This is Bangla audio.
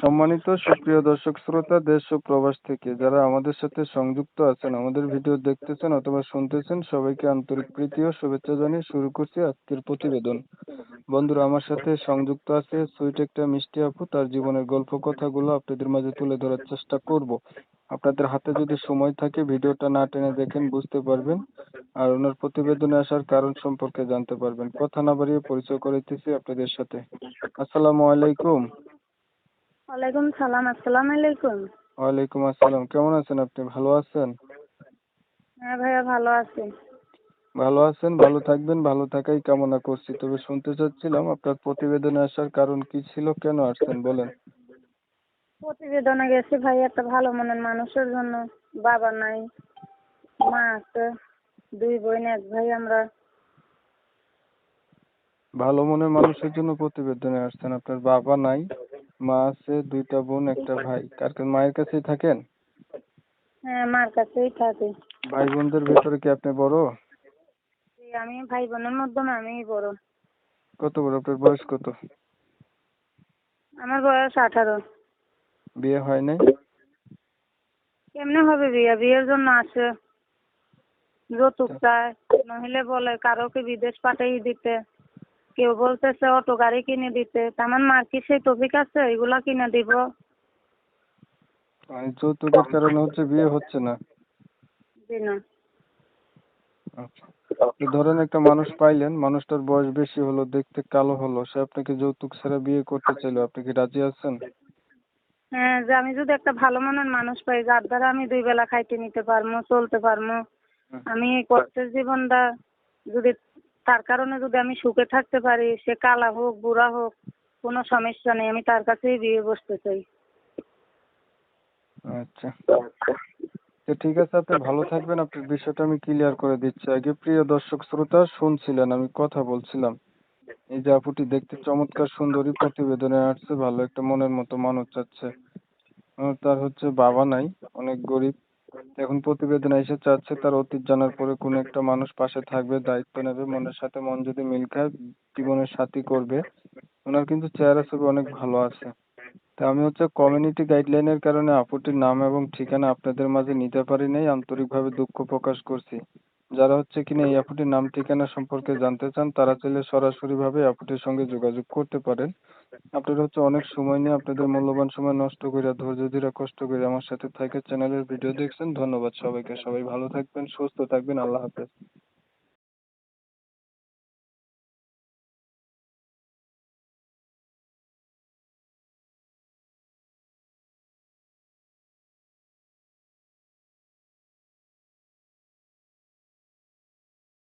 সম্মানিত সুপ্রিয় দর্শক শ্রোতা, দেশ ও প্রবাস থেকে যারা আমাদের সাথে সংযুক্ত আছেন, আমাদের ভিডিও দেখতেছেন অথবা শুনতেছেন, সবাইকে আন্তরিক প্রীতি ও শুভেচ্ছা জানিয়ে শুরু করছি আজকের প্রতিবেদন। বন্ধুরা, আমার সাথে সংযুক্ত আছে সুইট একটা মিষ্টি আপু, তার জীবনের গল্প কথাগুলো আপনাদের মাঝে তুলে ধরার চেষ্টা করব। আপনাদের হাতে যদি সময় থাকে, ভিডিওটা না টেনে দেখেন, বুঝতে পারবেন। আর ওনার প্রতিবেদনে আসার কারণ সম্পর্কে জানতে পারবেন। কথা না বাড়িয়ে পরিচয় করাইতেছি আপনাদের সাথে। আসসালামু আলাইকুম। ওয়ালাইকুম সালাম আসসালামু আলাইকুম। ওয়ালাইকুম আসসালাম কেমন আছেন আপনি? ভালো আছেন? হ্যাঁ ভাইয়া ভালো আছি। ভালো আছেন? ভালো থাকবেন ভালো থাকাই কামনা করছি। তবে শুনতে চাচ্ছিলাম আপনার প্রতিবেদনে আসার কারণ কি ছিল কেন আসছেন বলেন? প্রতিবেদনে গেছি ভাই একটা ভালো মনের মানুষের জন্য। বাবা নাই মা আছে দুই বোন এক ভাই আমরা। ভালো মনের মানুষের জন্য প্রতিবেদনে আসছেন আপনার বাবা নাই মা আছে দুইটা বোন একটা ভাই। কার মায়ের কাছেই থাকেন? হ্যাঁ মার কাছেই থাকি। ভাই বোনদের ভেতরে কি আপনি বড়? আমি ভাই বোনের মাধ্যমে আমিই বড়। কত বড়? আপনার বয়স কত? আমার বয়স আঠারো। বিয়ে হয় নাই? কেমনে হবে বিয়ে? বিয়ের জন্য আসে যৌতুক চায় নইলে বলে কারোকে বিদেশ পাঠিয়ে দিতে। কেউ বলতেছে অটো গাড়ি কিনে দিতে। তেমন মার কি সেই টপিক আছে? এগুলা কিনে দিব? মানে যৌতুকের কারণে হচ্ছে বিয়ে হচ্ছে না। জি না। আচ্ছা। তো ধরেন একটা মানুষ পাইলেন মানুষটার বয়স বেশি হলো দেখতে কালো হলো সে আপনাকে যৌতুক ছাড়া বিয়ে করতে চাইলো আপনি কি রাজি আছেন? হ্যাঁ যে আমি যদি একটা ভালো মনের মানুষ পাই যার দ্বারা আমি দুই বেলা খাইতে নিতে পারব চলতে পারব আমি এই কষ্টের জীবনটা যদি তার কারণে যদি আমি সুখে থাকতে পারি, সে কালা হোক, বুড়া হোক, কোনো সমস্যা নেই, আমি তার কাছেই বিয়ে বসতে চাই। আচ্ছা। তো ঠিক আছে, আপনি ভালো থাকবেন। আপনার বিষয়টা আমি ক্লিয়ার করে দিচ্ছি। আগে প্রিয় দর্শক, শ্রোতা, শুনছিলেন, আমি কথা বলছিলাম। এই যে আপুটি দেখতে চমৎকার, সুন্দরী প্রতিবেদনে আসছে ভালো একটা মনের মতো মানুষ চাচ্ছে তার হচ্ছে বাবা নাই, অনেক গরিব। এখন প্রতিবেদনে এসে চাচ্ছে তার অতীত জানার পরে কোন একটা মানুষ পাশে থাকবে, দায়িত্ব নেবে, মনের সাথে মন যদি মিল খায়, জীবনের সাথী করবে। ওনার কিন্তু চেহারা ছবি অনেক ভালো আছে। তা আমি হচ্ছে কমিউনিটি গাইডলাইনের কারণে আপুটির নাম এবং ঠিকানা আপনাদের মাঝে নিতে পারি নাই, আন্তরিকভাবে দুঃখ প্রকাশ করছি। যারা হচ্ছে কিনা এই অ্যাপটির নাম ঠিকানা সম্পর্কে জানতে চান, তারা চাইলে সরাসরি ভাবে আপুটির সঙ্গে যোগাযোগ করতে পারেন। আপনারা হচ্ছে অনেক সময় নিয়ে আপনাদের মূল্যবান সময় নষ্ট করে ধৈর্য ধীরে, কষ্ট করে আমার সাথে থেকে চ্যানেলের ভিডিও দেখছেন। ধন্যবাদ সবাইকে। সবাই ভালো থাকবেন, সুস্থ থাকবেন। আল্লাহ হাফেজ।